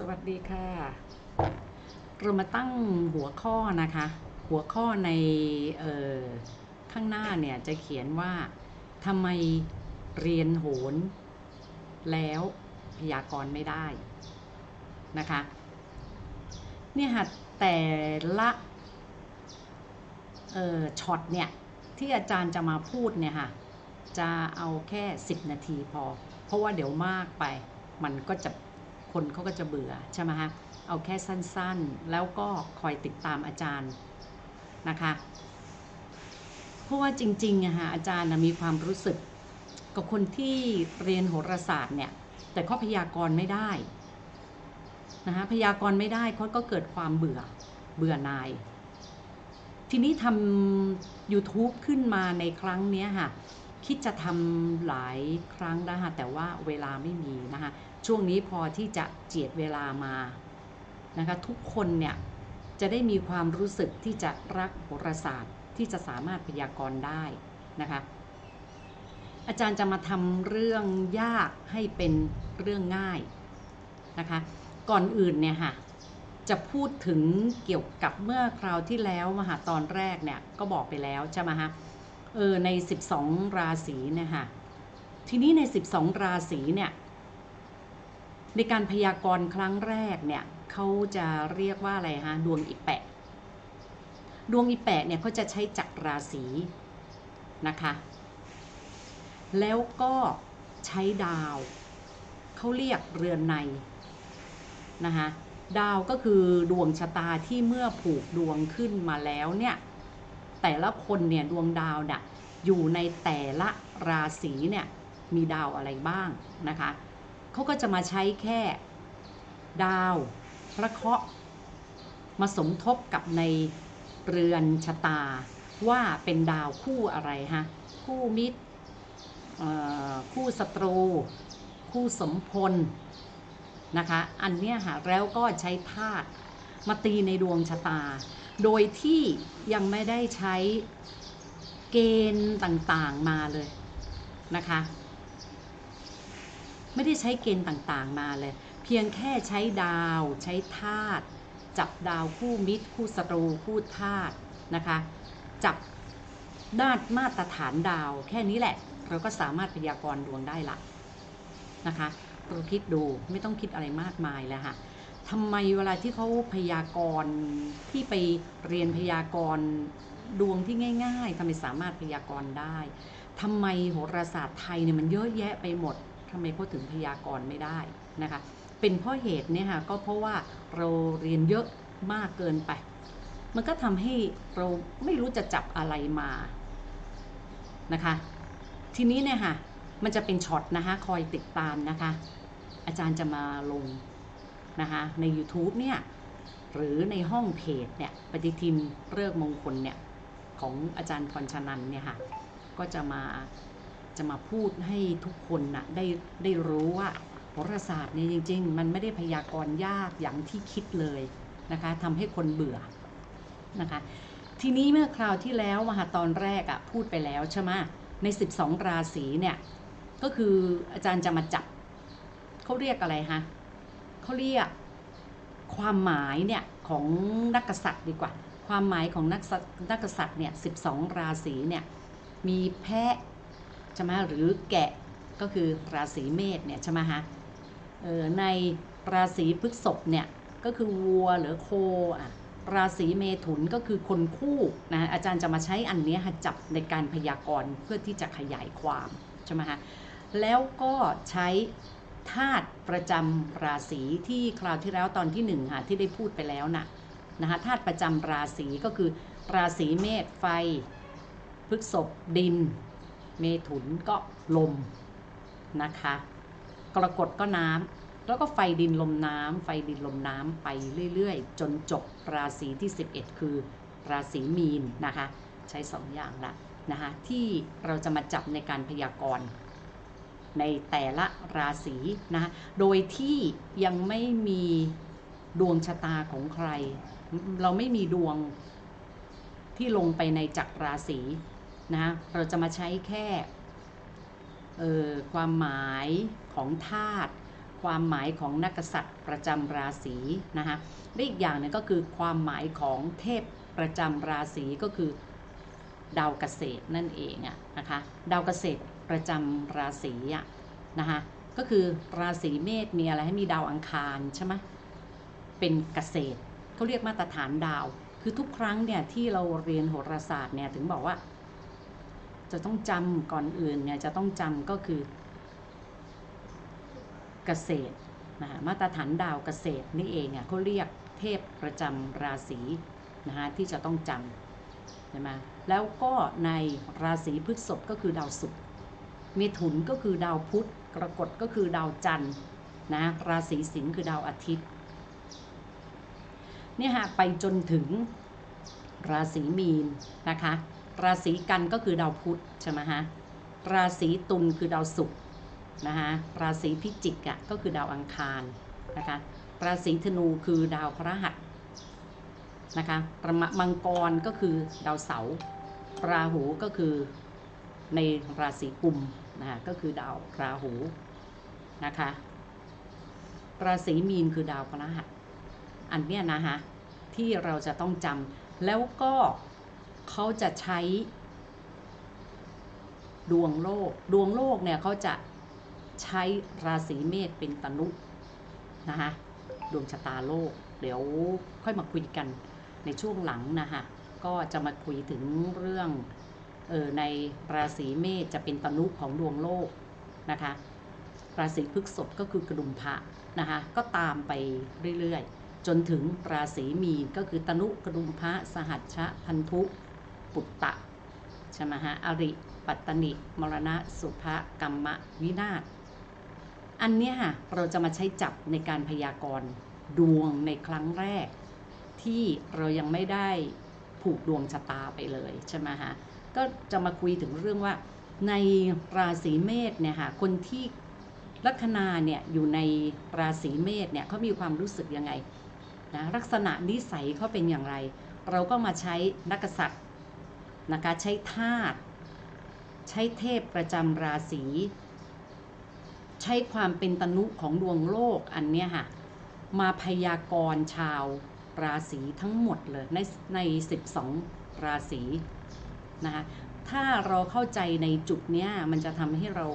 สวัสดีค่ะ เรามาตั้งหัวข้อนะคะ หัวข้อในออข้างหน้าเนี่ยจะเขียนว่าทำไมเรียนโหนแล้วพยากรณ์ไม่ได้นะคะเนี่ยค่ะแต่ละออช็อตเนี่ยที่อาจารย์จะมาพูดเนี่ยค่ะจะเอาแค่ 10 นาทีพอ เพราะว่าเดี๋ยวมากไปมันก็จะ คนเขาก็จะเบื่อใช่ไหมฮะเอาแค่สั้นๆ แล้วก็คอยติดตามอาจารย์นะคะเพราะว่าจริงๆอะฮะอาจารย์มีความรู้สึกกับคนที่เรียนโหราศาสตร์เนี่ยแต่เขาพยากรณ์ไม่ได้นะคะพยากรณ์ไม่ได้เขาก็เกิดความเบื่อเบื่อนาย ทีนี้ทำ YouTube ขึ้นมาในครั้งนี้ค่ะ คิดจะทำหลายครั้งแล้วค่ะแต่ว่าเวลาไม่มีนะคะช่วงนี้พอที่จะเจียดเวลามานะคะทุกคนเนี่ยจะได้มีความรู้สึกที่จะรักโหราศาสตร์ที่จะสามารถพยากรณ์ได้นะคะอาจารย์จะมาทำเรื่องยากให้เป็นเรื่องง่ายนะคะก่อนอื่นเนี่ยค่ะจะพูดถึงเกี่ยวกับเมื่อคราวที่แล้วมหาตอนแรกเนี่ยก็บอกไปแล้วใช่ไหมฮะ เออใน 12 ราศีเนี่ยค่ะทีนี้ใน 12 ราศีเนี่ยในการพยากรณ์ครั้งแรกเนี่ยเขาจะเรียกว่าอะไรฮะดวงอีแปะ ดวงอีแปะเนี่ยเขาจะใช้จักรราศีนะคะแล้วก็ใช้ดาว เขาเรียกเรือนในนะคะดาวก็คือดวงชะตาที่เมื่อผูกดวงขึ้นมาแล้วเนี่ย แต่ละคนเนี่ยดวงดาวเนี่ยอยู่ในแต่ละราศีเนี่ยมีดาวอะไรบ้างนะคะเขาก็จะมาใช้แค่ดาวพระเคราะห์มาสมทบกับในเรือนชะตาว่าเป็นดาวคู่อะไรฮะคู่มิตรคู่ศัตรู คู่สมพลนะคะ อันเนี้ยค่ะแล้วก็ใช้ธาตุมาตีในดวงชะตา โดยที่ยังไม่ได้ใช้เกณฑ์ต่างๆมาเลยนะคะ ไม่ได้ใช้เกณฑ์ต่างๆมาเลย เพียงแค่ใช้ดาวใช้ธาตุจับดาวคู่มิตร คู่ศัตรูคู่ธาตุนะคะ จับด้านมาตรฐานดาวแค่นี้แหละ เราก็สามารถพยากรณ์ดวงได้ละนะคะเราคิดดูไม่ต้องคิดอะไรมากมายแล้วค่ะ ทำไมเวลาที่เขาพยากรณ์ที่ไปเรียนพยากรณ์ดวงที่ง่าย ๆทำไมสามารถพยากรณ์ได้ทำไมโหราศาสตร์ไทยเนี่ยมันเยอะแยะไปหมดทำไมเขาถึงพยากรณ์ไม่ได้นะคะ เป็นเพราะเหตุเนี่ยค่ะก็เพราะว่าเราเรียนเยอะมากเกินไป มันก็ทำให้เราไม่รู้จะจับอะไรมานะคะ ทีนี้เนี่ยค่ะมันจะเป็นช็อตนะคะ คอยติดตามนะคะ อาจารย์จะมาลง นะคะใน YouTube เนี่ยหรือในห้องเพจเนี่ยปฏิทินเลิกมงคลเนี่ยของอาจารย์พรชนันเนี่ยค่ะก็จะมาจะมาพูดให้ทุกคนนะได้ได้รู้ว่าโหราศาสตร์เนี่ยจริง ๆ มันไม่ได้พยากรณ์ยากอย่างที่คิดเลยนะคะทำให้คนเบื่อนะคะทีนี้เมื่อคราวที่แล้วมหาตอนแรกอะพูดไปแล้วใช่ไหมใน 12 ราศีเนี่ยก็คืออาจารย์จะมาจับเขาเรียกอะไรฮะ เขาเรียกความหมายเนี่ยของนักกษัตริย์ดีกว่า ความหมายของนักนักกษัตริย์เนี่ยสิราศีเนี่ยมีแพะใช่ไหมหรือแกะก็คือราศีเมษเนี่ยใช่ไหมฮะออในราศีพฤษภเนี่ยก็คือวัวหรือโคอะราศีเมถุนก็คือคนคู่นะอาจารย์จะมาใช้อันนี้จับในการพยากรณ์เพื่อที่จะขยายความใช่ไหมฮะแล้วก็ใช้ ธาตุประจำราศีที่คราวที่แล้วตอนที่หนึ่งค่ะที่ได้พูดไปแล้วนะนะคะธาตุประจำราศีก็คือ ราศีเมษไฟพฤกษภดิน เมถุนก็ลมนะคะกรกฎก็น้ำแล้วก็ไฟดินลมน้ำไฟดินลมน้ำไปเรื่อยๆ จนจบราศีที่ 11 คือ ราศีมีนนะคะ ใช้สองอย่างละนะคะที่เราจะมาจับในการพยากรณ์ ในแต่ละราศีนะโดยที่ยังไม่มีดวงชะตาของใคร เราไม่มีดวงที่ลงไปในจักรราศีนะเราจะมาใช้แค่ความหมายของธาตุความหมายของนักษัตริย์ประจำราศีนะคะและอีกอย่างหนึงก็คือความหมายของเทพประจำราศีก็คือดาวเกษตรนั่นเองอะนะคะดาวเกษตร ประจำราศีอะนะคะก็คือราศีเมษมีอะไรให้มีดาวอังคารใช่ไหมเป็นเกษตรเขาเรียกมาตรฐานดาว คือทุกครั้งเนี่ยที่เราเรียนโหราศาสตร์เนี่ยถึงบอกว่า จะต้องจำก่อนอื่นเนี่ยจะต้องจำก็คือเกษตรนะคะมาตรฐานดาวเกษตรนี่เองอะเขาเรียกเทพประจำราศีนะคะที่จะต้องจำใช่ไหมแล้วก็ในราศีพฤษภก็คือดาวศุกร์ มถุนก็คือดาวพุธ กรกฎก็คือดาวจันทร์นะราศีสิงห์คือดาวอาทิตย์เนี่ยฮะไปจนถึงราศีมีนนะคะ ราศีกันก็คือดาวพุธใช่ไหมฮะราศีตุลคือดาวศุกร์นะคะราศีพิจิกอะก็คือดาวอังคารนะคะราศีธนูคือดาวพระหัสนะคะประมะมังกรก็คือดาวเสาร์ราหูก็คือ ในราศีกุมนะคะก็คือดาวราหูนะคะ ราศีมีนคือดาวพฤหัสอันเนี้ยนะคะที่เราจะต้องจำแล้วก็เขาจะใช้ ดวงโลก ดวงโลกเนี่ยเขาจะใช้ราศีเมษเป็นตนุนะคะดวงชะตาโลก เดี๋ยวค่อยมาคุยกันในช่วงหลังนะคะก็จะมาคุยถึงเรื่อง เออในราศีเมษจะเป็นตนุของดวงโลกนะคะ ราศีพฤษภก็คือกระดุมพระนะคะก็ตามไปเรื่อยๆ จนถึงราศีมีนก็คือตนุกระดุมพระสหัชชะพันธุ ปุตตะใช่ไหมฮะอริ ปัตตนิ มรณะ สุภะกรรมะวินาศอันนี้ค่ะเราจะมาใช้จับในการพยากรณ์ดวงในครั้งแรก ที่เรายังไม่ได้ผูกดวงชะตาไปเลยใช่ไหมฮะ ก็จะมาคุยถึงเรื่องว่าในราศีเมษเนี่ยค่ะคนที่ลัคนาเนี่ยอยู่ในราศีเมษเนี่ยเขามีความรู้สึกยังไงนะลักษณะนิสัยเขาเป็นอย่างไร เราก็มาใช้นักษัตริย์นะคะใช้ธาตุใช้เทพประจำราศี ใช้ความเป็นตนุของดวงโลกอันเนี้ยค่ะมาพยากรณ์ชาวราศีทั้งหมดเลยในใน 12 ราศี นะคะถ้าเราเข้าใจในจุดเนี้ยมันจะทำให้เรา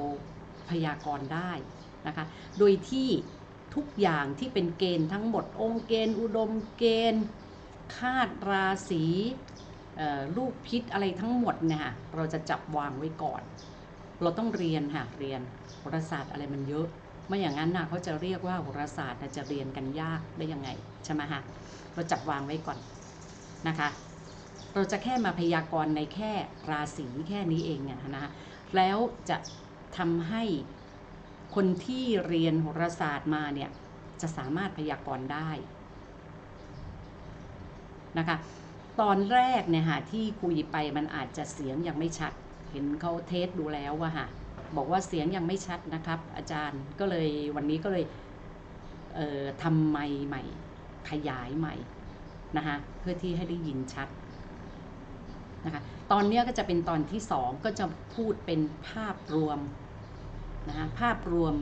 พยากรณ์ได้นะคะโดยที่ทุกอย่างที่เป็นเกณฑ์ทั้งหมดองค์เกณฑ์ อุดมเกณฑ์คาดราศีลูกพิษอะไรทั้งหมดเนี่ยค่ะเราจะจับวางไว้ก่อน เราต้องเรียนค่ะเรียนโหราศาสตร์อะไรมันเยอะไม่อย่างนั้นนะเขาจะเรียกว่าโหราศาสตร์จะเรียนกันยากได้ยังไงใช่ไหมคะเราจับวางไว้ก่อนนะคะ เราจะแค่มาพยากรณ์ในแค่ราศีแค่นี้เองเนี่ยนะคะแล้วจะทำให้คนที่เรียนโหราศาสตร์มาเนี่ยจะสามารถพยากรณ์ได้นะคะตอนแรกเนี่ยค่ะที่คุยไปมันอาจจะเสียงยังไม่ชัด เห็นเขาเทสดูแล้วว่าค่ะบอกว่าเสียงยังไม่ชัดนะครับ อาจารย์ก็เลยวันนี้ก็เลยเอ่อทำไมใหม่ขยายใหม่นะคะเพื่อที่ให้ได้ยินชัด นะคะตอนนี้ก็จะเป็นตอนที่สองก็จะพูดเป็นภาพรวมนะคะภาพรวม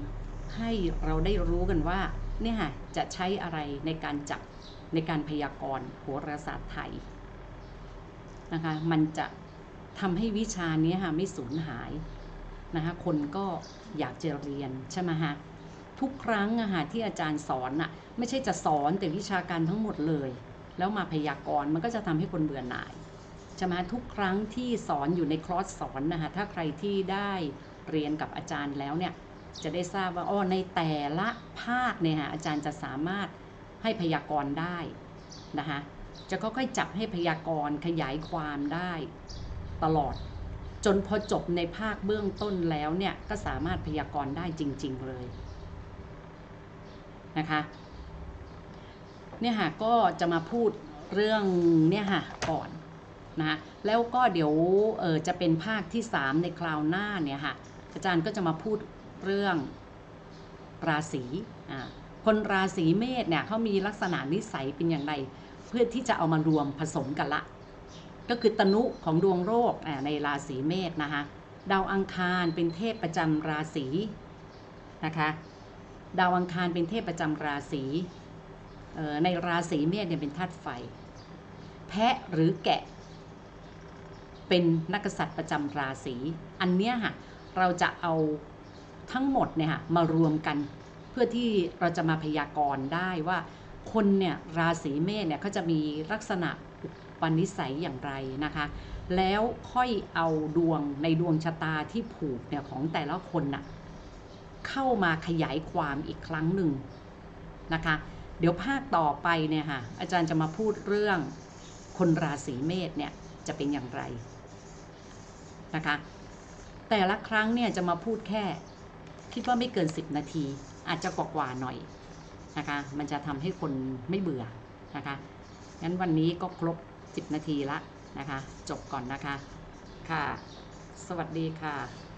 ให้เราได้รู้กันว่าเนี่ยค่ะจะใช้อะไรในการจับในการพยากรณ์โหราศาสตร์ไทยนะคะมันจะทำให้วิชานี้ค่ะไม่สูญหายนะคะคนก็อยากจะเรียนใช่ไหมฮะทุกครั้งอะค่ะที่อาจารย์สอนอะไม่ใช่จะสอนแต่วิชาการทั้งหมดเลย แล้วมาพยากรณ์มันก็จะทำให้คนเบื่อหน่าย ช่ไหมทุกครั้งที่สอนอยู่ในคลอสสอนนะคะถ้าใครที่ได้เรียนกับอาจารย์แล้วเนี่ยจะได้ทราบว่าอ๋อในแต่ละภาคเนี่ยค่ะอาจารย์จะสามารถให้พยากรณ์ได้นะคะจะค่อยๆจับให้พยากรณ์ขยายความได้ตลอด จนพอจบในภาคเบื้องต้นแล้วเนี่ยก็สามารถพยากรณ์ได้จริง ๆเลยนะคะเนี่ยค่ะก็จะมาพูดเรื่องเนี่ยค่ะก่อน นะคะแล้วก็เดี๋ยวเออจะเป็นภาคที่ 3 ในคราวหน้าเนี่ยค่ะอาจารย์ก็จะมาพูดเรื่องราศีอ่าคนราศีเมษเนี่ยเขามีลักษณะนิสัยเป็นอย่างไร เพื่อที่จะเอามารวมผสมกันละ ก็คือตนุของดวงโรคในราศีเมษนะคะดาวอังคารเป็นเทพประจำราศีนะคะดาวอังคารเป็นเทพประจำราศีในราศีเมษเนี่ยเป็นธาตุไฟ แพะหรือแกะ เป็นนักษัตริย์ประจำราศีอันเนี้ยค่ะเราจะเอาทั้งหมดเนี่ยค่ะมารวมกัน เพื่อที่เราจะมาพยากรณ์ได้ว่า คนเนี่ยราศีเมษเนี่ยเขาจะมีลักษณะอุปนิสัยอย่างไรนะคะ แล้วค่อยเอาดวงในดวงชะตาที่ผูกเนี่ยของแต่ละคนน่ะเข้ามาขยายความอีกครั้งหนึ่งนะคะ เดี๋ยวภาคต่อไปเนี่ยค่ะอาจารย์จะมาพูดเรื่องคนราศีเมษเนี่ยจะเป็นอย่างไร นะคะ แต่ละครั้งเนี่ยจะมาพูดแค่ คิดว่าไม่เกิน 10 นาที อาจจะกว่าๆหน่อยนะคะ มันจะทำให้คนไม่เบื่อนะคะงั้นวันนี้ก็ครบ 10 นาทีละนะคะ จบก่อนนะคะ ค่ะ สวัสดีค่ะ